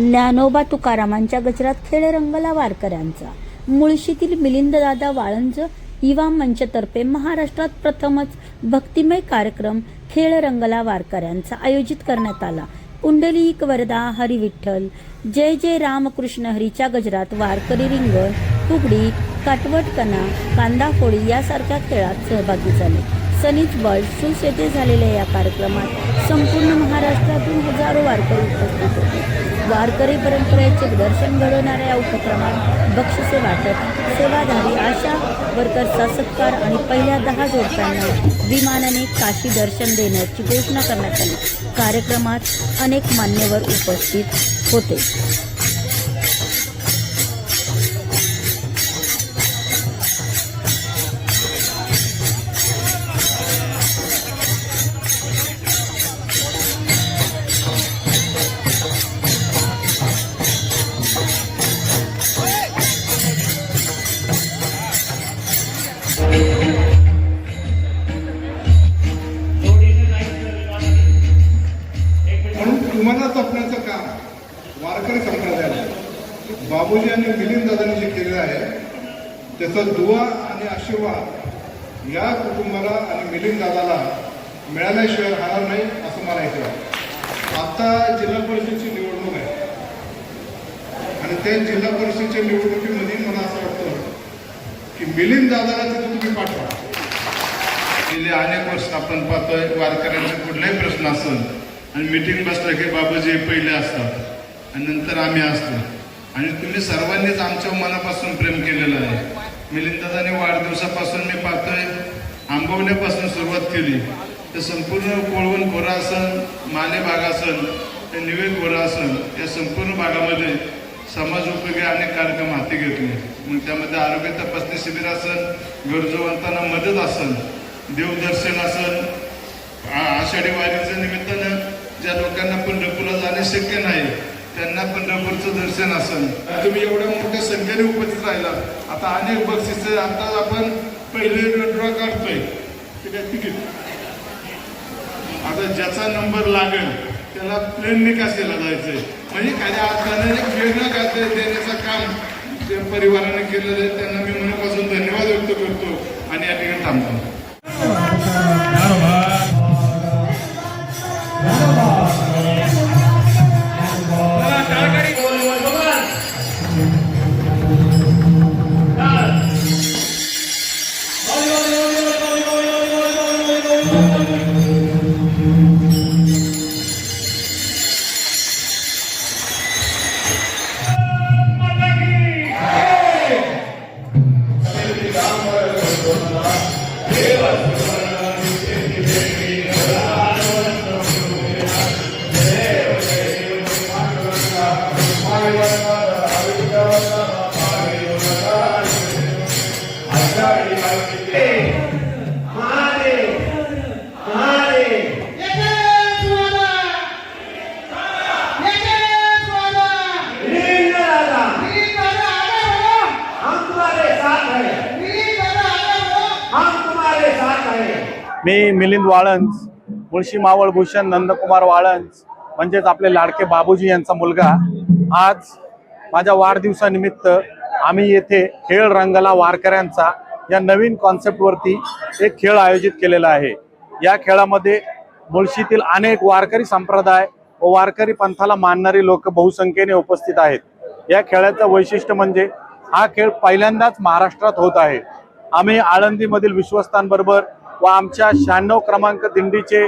ज्ञानोबा तुकारामांच्या गजरात खेळ रंगला वारकऱ्यांचा. मुळशीतील मिलिंददादा वाळंज युवा मंचतर्फे महाराष्ट्रात प्रथमच भक्तिमय कार्यक्रम खेळ रंगला वारकऱ्यांचा आयोजित करण्यात आला. पुंडलिक वरदा हरी विठ्ठल जय जय रामकृष्ण हरीच्या गजरात वारकरी रिंगण फुगडी काटवटकणा कांदाफोडी यासारख्या खेळात सहभागी झाले. सनीज बर्ड शूस येथे झालेल्या या कार्यक्रमात संपूर्ण महाराष्ट्रातून हजारो वारकरी उपस्थित होते. वारकरी परंपरेचे दर्शन घडवणाऱ्या या उपक्रमात बक्षिसे वाटप सेवाधारी आशा वर्करचा सत्कार आणि पहिल्या दहा जोडप्यांना विमानाने काशी दर्शन देण्याची घोषणा करण्यात आली. कार्यक्रमात अनेक मान्यवर उपस्थित होते. बापूजी आणि मिलिंद दादांनी जे केलेलं आहे त्याचा दुवा आणि आशीर्वाद या कुटुंबाला आणि मिलिंद दादाला मिळाल्याशिवाय राहणार नाही असं मला ऐकलं आता जिल्हा परिषदेची निवडणूक आहे. आणि त्या जिल्हा परिषदेच्या निवडणुकीमध्ये मला असं वाटतं की मिलिंद दादाला तिथे तुम्ही पाठवा. गेले अनेक वर्ष आपण पाहतोय वारकऱ्यांचे कुठलाही प्रश्न असेल आणि मिटिंग बसलं की बाबाजी पहिले असतात आणि नंतर आम्ही असतो. आणि तुम्ही सर्वांनीच आमच्या मनापासून प्रेम केलेलं आहे. मिलिंदाने वाढदिवसापासून मी पाहतोय आंबवण्यापासून सुरुवात केली. तर संपूर्ण कोळवण खोरा माने माले ते निवे खोरा या संपूर्ण भागामध्ये समाज उपयोगी अनेक कार्यक्रम हाती घेतले. मग त्यामध्ये आरोग्य तपासणी शिबिर असन गरजवंतांना मदत असन देवदर्शन असन. आषाढी वारीच्या निमित्तानं ज्या लोकांना पंढरपूरला जाणे शक्य नाही त्यांना पंढरपूरचं दर्शन असेल. तुम्ही एवढ्या मोठ्या संख्येने उपस्थित राहिला. आता अनेक बक्षीस आता आपण पहिले ड्रॉ काढतोय. ठीक आहे तिकीट आता ज्याचा नंबर लागेल त्याला प्लेनने काशीला जायचंय. म्हणजे काही अर्थाने एक वेगळं काय देण्याचं काम त्या परिवाराने केलेलं आहे. त्यांना मी मनापासून धन्यवाद व्यक्त करतो आणि या ठिकाणी थांबतो. मी मिलिंद वाळंज मुळशी मावळ भूषण नंदकुमार वाळंज म्हणजेच आपले लाडके बाबूजी यांचा मुलगा. आज माझ्या वाढदिवसानिमित्त आम्ही येथे खेळ रंगला वारकऱ्यांचा या नवीन कॉन्सेप्टवरती एक खेळ आयोजित केलेला आहे. या खेळामध्ये मुळशीतील अनेक वारकरी संप्रदाय व वारकरी पंथाला मानणारी लोक बहुसंख्येने उपस्थित आहेत. या खेळाचं वैशिष्ट्य म्हणजे हा खेळ पहिल्यांदाच महाराष्ट्रात होत आहे. आम्ही आळंदीमधील विश्वस्तांबरोबर व आमच्या शहाण्णव क्रमांक दिंडीचे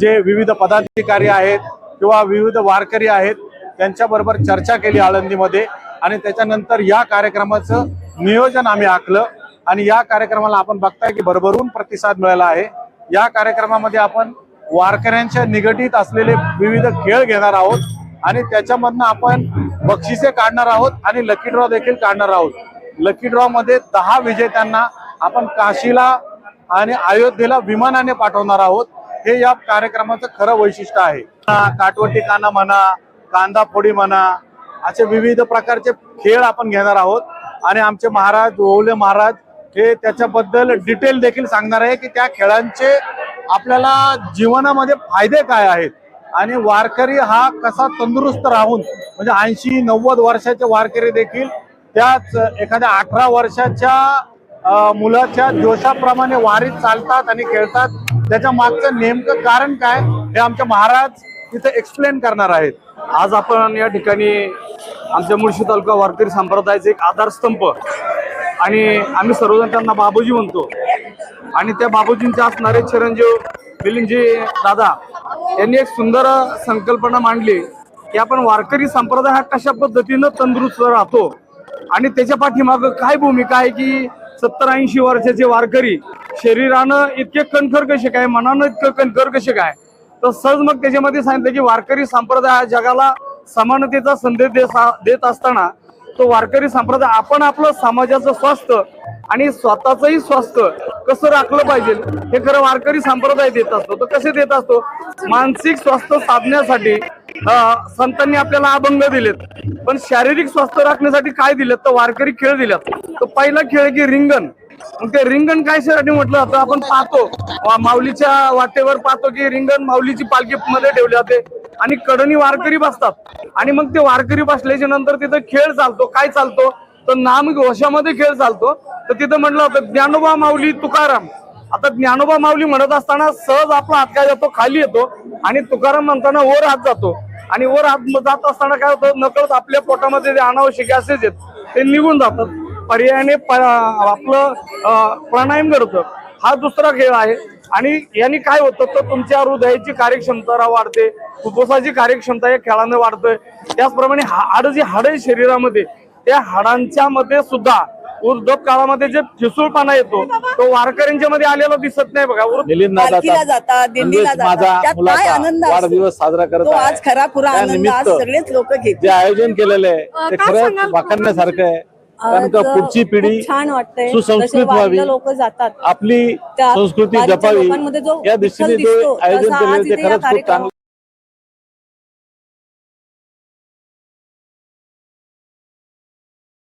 जे विविध पदाधिकारी आहेत किंवा विविध वारकरी आहेत त्यांच्याबरोबर चर्चा केली आळंदीमध्ये. आणि त्याच्यानंतर या कार्यक्रमाचं नियोजन आम्ही आखलं. आणि या कार्यक्रमाला आपण बघताय की भरभरून प्रतिसाद मिळाला आहे. या कार्यक्रमामध्ये आपण वारकऱ्यांच्या निगडीत असलेले विविध खेळ घेणार आहोत. आणि त्याच्यामधनं आपण बक्षिसे काढणार आहोत आणि लकी ड्रॉ देखील काढणार आहोत. लकी ड्रॉ मध्ये दहा विजेत्यांना आपण काशीला आणि अयोध्येला विमानाने पाठवणार आहोत. हे या कार्यक्रमाचं खरं वैशिष्ट्य आहे. काटवटी काना म्हणा कांदा फोडी म्हणा असे विविध प्रकारचे खेळ आपण घेणार आहोत. आणि आमचे महाराज ओवले महाराज हे त्याच्याबद्दल डिटेल देखील सांगणार आहे की त्या खेळांचे आपल्याला जीवनामध्ये फायदे काय आहेत. आणि वारकरी हा कसा तंदुरुस्त राहून म्हणजे ऐंशी नव्वद वर्षाचे वारकरी देखील त्याच एखाद्या अठरा वर्षाच्या मुलाच्या जोशाप्रमाणे वारीत चालतात आणि खेळतात. त्याच्या मागचं नेमकं कारण काय हे आमचे महाराज तिथे एक्सप्लेन करणार आहेत. आज आपण या ठिकाणी आमच्या मुळशी तालुका वारकरी संप्रदायाचे एक आधारस्तंभ आणि आम्ही सर्वजण त्यांना बाबूजी म्हणतो. आणि त्या बाबूजींचे असणारे चिरंजीव मिलिंदजी दादा यांनी एक सुंदर संकल्पना मांडली की आपण वारकरी संप्रदाय हा कशा पद्धतीनं तंदुरुस्त राहतो आणि त्याच्या पाठीमागं काय भूमिका आहे की सत्तर ऐंशी वर्षाचे वारकरी शरीरानं इतके कणखर कसे काय मनानं इतकं कणखर कसे काय तर सहज मग त्याच्यामध्ये सांगितलं की वारकरी संप्रदाय हा जगाला समानतेचा संदेश देत असताना तो वारकरी संप्रदाय आपण आपलं समाजाचं स्वास्थ्य आणि स्वतःचंही स्वास्थ्य कसं राखलं पाहिजे हे खरं वारकरी संप्रदाय देत असतो. तर कसे देत असतो? मानसिक स्वास्थ्य साधण्यासाठी संतांनी आपल्याला अभंग दिलेत. पण शारीरिक स्वास्थ्य राखण्यासाठी काय दिलेत? तर वारकरी खेळ दिल्यात तर पहिला खेळ आहे की रिंगण. मग ते रिंगण काय साठी म्हटलं जातं आपण पाहतो. माऊलीच्या वाटेवर पाहतो की रिंगण माऊलीची पालखी मध्ये ठेवली जाते आणि कडणी वारकरी बसतात. आणि मग ते वारकरी बसल्याच्या नंतर तिथं खेळ चालतो. काय चालतो? तर नाम घोषामध्ये खेळ चालतो. तर तिथं म्हटलं होतं ज्ञानोबा माऊली तुकाराम. आता ज्ञानोबा माऊली म्हणत असताना सहज आपला हात काय जातो? खाली येतो. आणि तुकाराम म्हणताना वर हात जातो. आणि वर हात जात असताना काय होतं? नकळत आपल्या पोटामध्ये जे अनावश्यक असेच आहेत ते निघून जातात. पर्यायाने आपलं प्राणायाम घडतं हा दुसरा खेळ आहे. आणि यांनी काय होतं तर तुमच्या हृदयाची कार्यक्षमता वाढते. फुफ्फुसाची कार्यक्षमता या खेळाने वाढतोय. त्याचप्रमाणे हाड जी हाड आहे शरीरामध्ये त्या हाडांच्या मध्ये सुद्धा उर्धप काळामध्ये जे ठिसूळपणा येतो तो वारकऱ्यांच्या मध्ये आलेला दिसत नाही बघा. वाढदिवस साजरा करत तो आज खरा पुरा सगळेच लोक जे आयोजन केलेलं आहे ते खरंच वाखाणण्यासारखं आहे. कारण का आज पुढची पिढी छान वाटतंय. सुसंस्कृत व्हावी लोक जातात. आपली त्या संस्कृती जपावी या दृष्टीने ते आयोजन ते खरंच खूप चांगलं